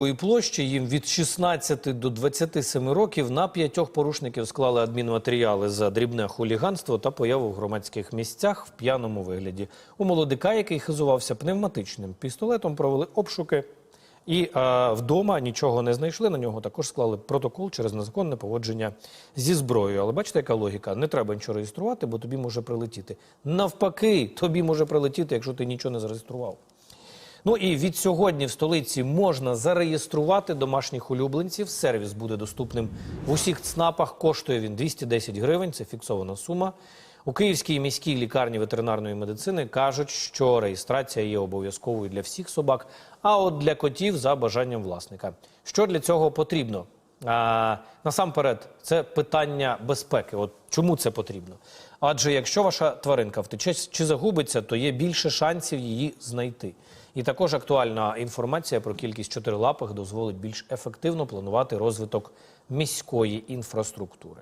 Площі їм від 16 до 27 років на п'ятьох порушників склали адмінматеріали за дрібне хуліганство та появу в громадських місцях в п'яному вигляді. У молодика, який хизувався пневматичним пістолетом, провели обшуки. І е, вдома нічого не знайшли. На нього також склали протокол через незаконне поводження зі зброєю. Але бачите, яка логіка? Не треба нічого реєструвати, бо тобі може прилетіти. Навпаки, тобі може прилетіти, якщо ти нічого не зареєстрував. Ну і від сьогодні в столиці можна зареєструвати домашніх улюбленців. Сервіс буде доступним в усіх ЦНАПах. Коштує він 210 гривень. Це фіксована сума. У Київській міській лікарні ветеринарної медицини кажуть, що реєстрація є обов'язковою для всіх собак, а от для котів за бажанням власника. Що для цього потрібно? А, насамперед, це питання безпеки. От чому це потрібно? Адже якщо ваша тваринка втече чи загубиться, то є більше шансів її знайти. І також актуальна інформація про кількість чотирилапих дозволить більш ефективно планувати розвиток міської інфраструктури.